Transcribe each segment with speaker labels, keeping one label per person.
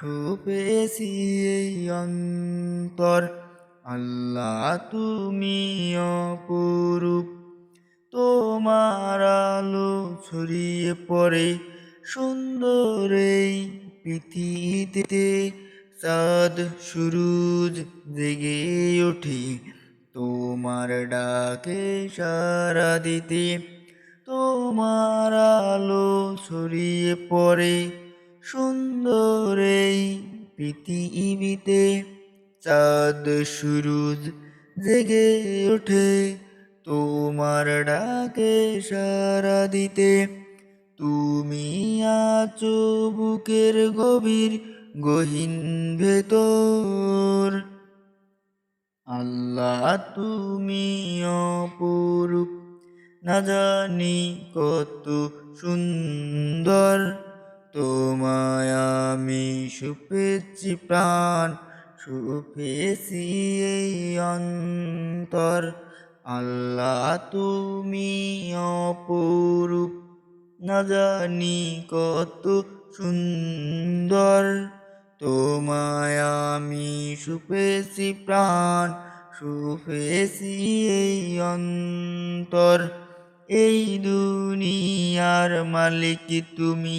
Speaker 1: সুপেছি এই অন্তর। আল্লাহ তুমি অপরূপ। তোমার আলো ছড়িয়ে পড়ে সুন্দর এই পৃথিবীতে। চাঁদ সুরুজ জেগে ওঠে তোমার ডাকে সারা দিতে। তোমার আলো ছড়িয়ে পড়ে সুন্দর এই পৃথিবীতে চাঁদ সুরুজ জেগে ওঠে তোমার ডাকে সারা দিতে। তুমি আছো বুকের গভীর গহীন ভেতর। আল্লাহ তুমি অপরূপ, না জানি কত সুন্দর। তোমায় আমি সুপেছি প্রাণ সুপেছি এই অন্তর। আল্লাহ তুমি অপরূপ, না জানি কত সুন্দর। তোমায় আমি সুপেছি প্রাণ সুপেছি এই অন্তর। এই দুনিয়ার মালিক তুমি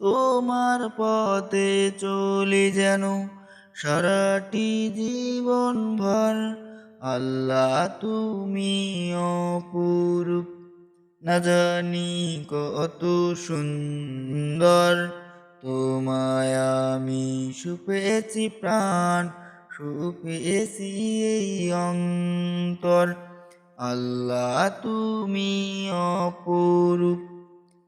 Speaker 1: তোমার পথে চলে যেন সারাটি জীবন ভর। আল্লাহ তুমি অপরূপ, না জানি কত সুন্দর। তোমায় আমি সুপেছি প্রাণ সুপেছি এই অন্তর। আল্লাহ তুমি অপরূপ